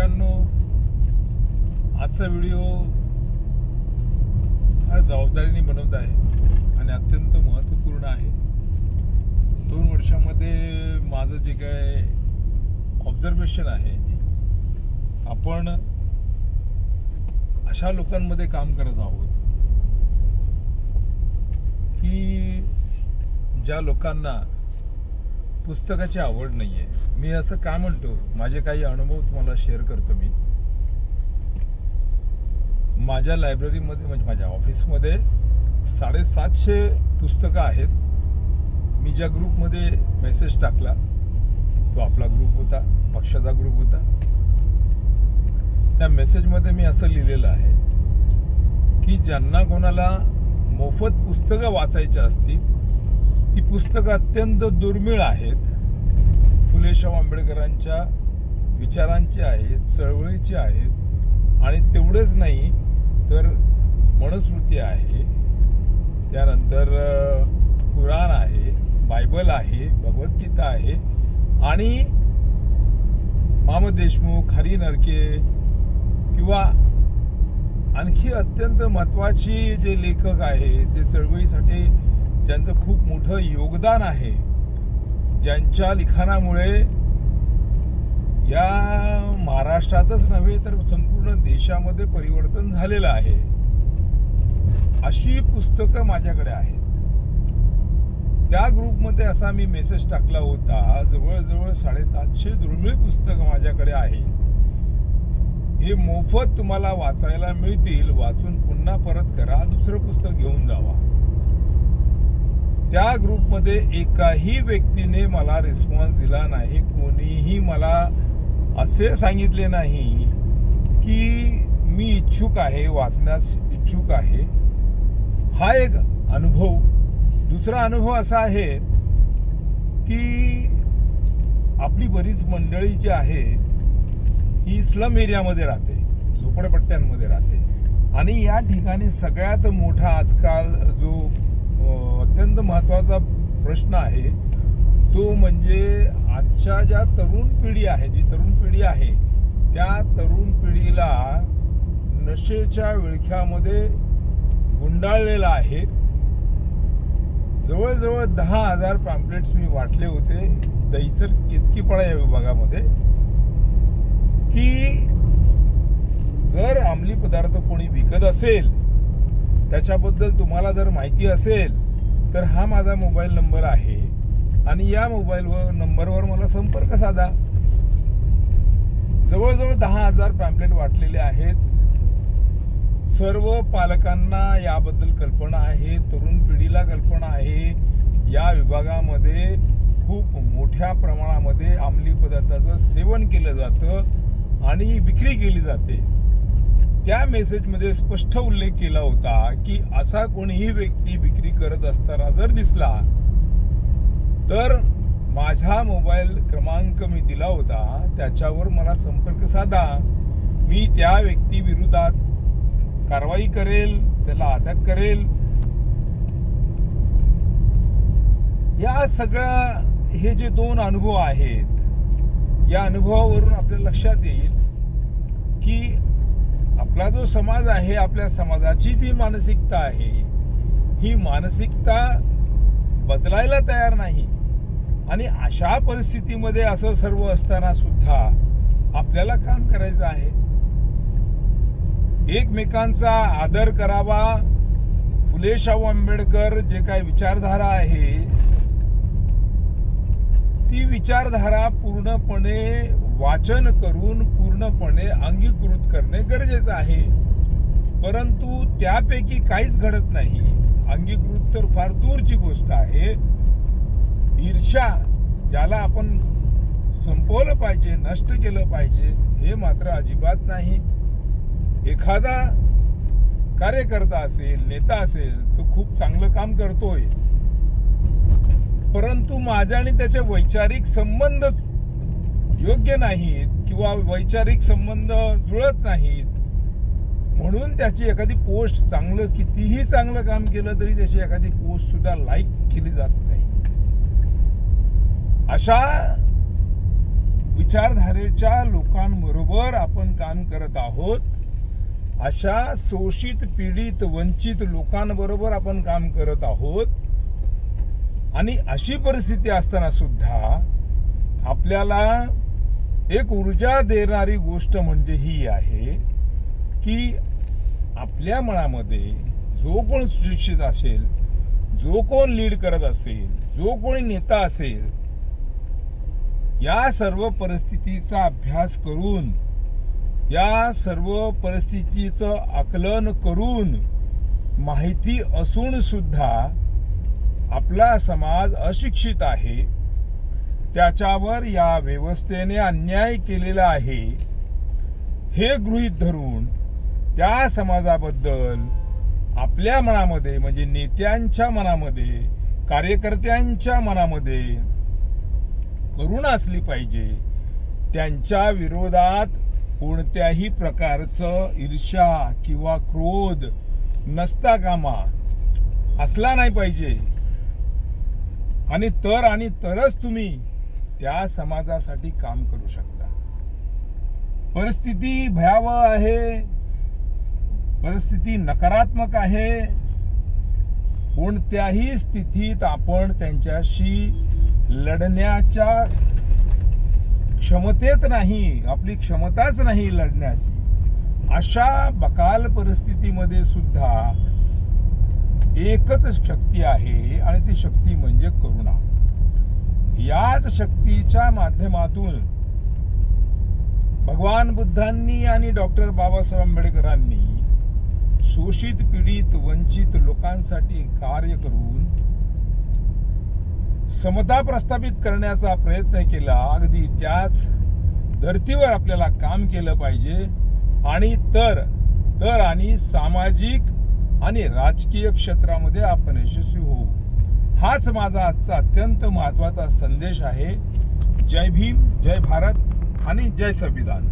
मित्रांनो आजचा व्हिडिओ फार जबाबदारीने बनवत आहे आणि अत्यंत महत्त्वपूर्ण आहे. दोन वर्षामध्ये माझं जे काय ऑब्झर्वेशन आहे आपण अशा लोकांमध्ये काम करत आहोत की ज्या लोकांना पुस्तकाची आवड नाही आहे मी असं का म्हणतो? माझे काही अनुभव तुम्हाला शेअर करतो मी. माझ्या लायब्ररीमध्ये म्हणजे माझ्या ऑफिसमध्ये साडेसातशे पुस्तकं आहेत. मी ज्या ग्रुपमध्ये मेसेज टाकला तो आपला ग्रुप होता पक्षाचा ग्रुप होता. त्या मेसेजमध्ये मी असं लिहिलेलं आहे की ज्यांना कोणाला मोफत पुस्तकं वाचायची असतील ती पुस्तकं अत्यंत दुर्मिळ आहेत. फुले शाहू आंबेडकरांच्या विचारांची आहेत चळवळीची आहेत. आणि तेवढंच नाही तर मनुस्मृती आहे. त्यानंतर कुराण आहे बायबल आहे भगवद्गीता आहे. आणि माम देशमुख हरी नरके किंवा आणखी अत्यंत महत्त्वाची जे लेखक आहे ते चळवळीसाठी ज्यांचं खूप मोठं योगदान आहे ज्यांच्या लिखाणामुळे या महाराष्ट्रातच नव्हे तर संपूर्ण देशामध्ये परिवर्तन झालेलं आहे. अशी पुस्तकं माझ्याकडे आहेत. त्या ग्रुपमध्ये असा मी मेसेज टाकला होता जवळजवळ साडेसातशे दुर्मिळ पुस्तकं माझ्याकडे आहे हे मोफत तुम्हाला वाचायला मिळतील वाचून पुन्हा परत करा दुसरं पुस्तक घेऊन जावा. त्या ग्रुपमध्ये एकाही व्यक्तीने मला रिस्पॉन्स दिला नाही. कोणीही मला असे सांगितले नाही की मी इच्छुक आहे वाचण्यास इच्छुक आहे. हा एक अनुभव. दुसरा अनुभव असा आहे की आपली बरीच मंडळी जी आहे ही स्लम एरियामध्ये राहते झोपडपट्ट्यांमध्ये राहते. आणि या ठिकाणी सगळ्यात मोठा आजकाल जो अत्यंत महत्त्वाचा प्रश्न आहे. तो म्हणजे आजच्या ज्या तरुण पिढी आहे जी तरुण पिढी आहे त्या तरुण पिढीला नशेच्या विळख्यामध्ये गुंडाळलेला आहे. जवळजवळ दहा हजार पॅम्पलेट्स मी वाटले होते दहीसर केतकीपाडा या विभागामध्ये. की जर अंमली पदार्थ कोणी विकत असेल त्याच्याबद्दल तुम्हाला जर माहिती असेल तर हा माझा मोबाईल नंबर आहे. आणि या मोबाईलवर नंबरवर मला संपर्क साधा. जवळजवळ दहा हजार पॅम्पलेट वाटलेले आहेत. सर्व पालकांना याबद्दल कल्पना आहे तरुण पिढीला कल्पना आहे. या विभागामध्ये खूप मोठ्या प्रमाणामध्ये अंमली पदार्थाचं सेवन केलं जातं आणि विक्री केली जाते. त्या मेसेजमध्ये स्पष्ट उल्लेख केला होता की असा कोणीही व्यक्ती विक्री करत असताना जर दिसला तर माझा मोबाईल क्रमांक मी दिला होता त्याच्यावर मला संपर्क साधा. मी त्या व्यक्ती विरोधात कारवाई करेल त्याला अटक करेल. या सगळ्या हे जे दोन अनुभव आहेत या अनुभवावरून आपल्या लक्षात येईल की आपला जो समाज आहे आपल्या समाजाची जी मानसिकता आहे ही मानसिकता बदलायला तयार नाही. आणि अशा परिस्थितीमध्ये असं सर्व असताना सुद्धा आपल्याला काम करायचं आहे. एकमेकांचा आदर करावा. फुले शाहू आंबेडकर जे काही विचारधारा आहे ती विचारधारा पूर्णपणे वाचन करून पूर्णपणे अंगीकृत करणे गरजेचं आहे. परंतु त्यापैकी काहीच घडत नाही. अंगीकृत तर फार दूरची गोष्ट आहे. ईर्षा ज्याला आपण संपवलं पाहिजे नष्ट केलं पाहिजे हे मात्र अजिबात नाही. एखादा कार्यकर्ता असेल नेता असेल तो खूप चांगलं काम करतोय. परंतु माझा आणि त्याचे वैचारिक संबंध योग्य नाहीत किंवा वैचारिक संबंध जुळत नाहीत म्हणून त्याची एखादी पोस्ट चांगलं कितीही चांगलं काम केलं तरी त्याची एखादी पोस्ट सुद्धा लाईक केली जात नाही. अशा विचारधारेच्या लोकांबरोबर आपण काम करत आहोत. अशा शोषित पीडित वंचित लोकांबरोबर आपण काम करत आहोत. आणि अशी परिस्थिती असताना सुद्धा आपल्याला एक ऊर्जा देणारी गोष्ट म्हणजे ही आहे की आपल्या मनामध्ये जो कोण सुशिक्षित असेल जो कोण लीड करत असेल जो कोणी नेता असेल या सर्व परिस्थितीचा अभ्यास करून या सर्व परिस्थितीचं आकलन करून माहिती असून सुद्धा आपला समाज अशिक्षित आहे. त्याच्यावर या व्यवस्थेने अन्याय केलेला आहे. हे गृहीत धरून त्या समाजाबद्दल आपल्या मनामध्ये म्हणजे नेत्यांच्या मनामध्ये कार्यकर्त्यांच्या मनामध्ये करुणा असली पाहिजे. त्यांच्या विरोधात कोणत्याही प्रकारचं ईर्ष्या किंवा क्रोध नसता कामा. असला नाही पाहिजे. आणि तर आणि तरच तुम्ही त्या समाजासाठी काम करू शकता. परिस्थिती भयावह आहे. परिस्थिती नकारात्मक आहे. कोणत्याही स्थितीत आपण त्यांच्याशी लढण्याच्या क्षमतेत नाही आपली क्षमताच नाही लढण्याची. अशा बकाल परिस्थितीमध्ये सुद्धा एकच शक्ती आहे आणि ती शक्ती म्हणजे करुणा. याच शक्तीच्या माध्यमातून भगवान बुद्धांनी आणि डॉक्टर बाबासाहेब आंबेडकरांनी शोषित पीडित वंचित लोकांसाठी कार्य करून समता प्रस्थापित करण्याचा प्रयत्न केला. अगदी त्याच धर्तीवर आपल्याला काम केलं पाहिजे. आणि तर तर आणि सामाजिक आणि राजकीय क्षेत्रामध्ये आपण यशस्वी होऊ. हाच माझा आजचा अत्यंत महत्त्वाचा संदेश आहे. जय भीम जय भारत आणि जय संविधान.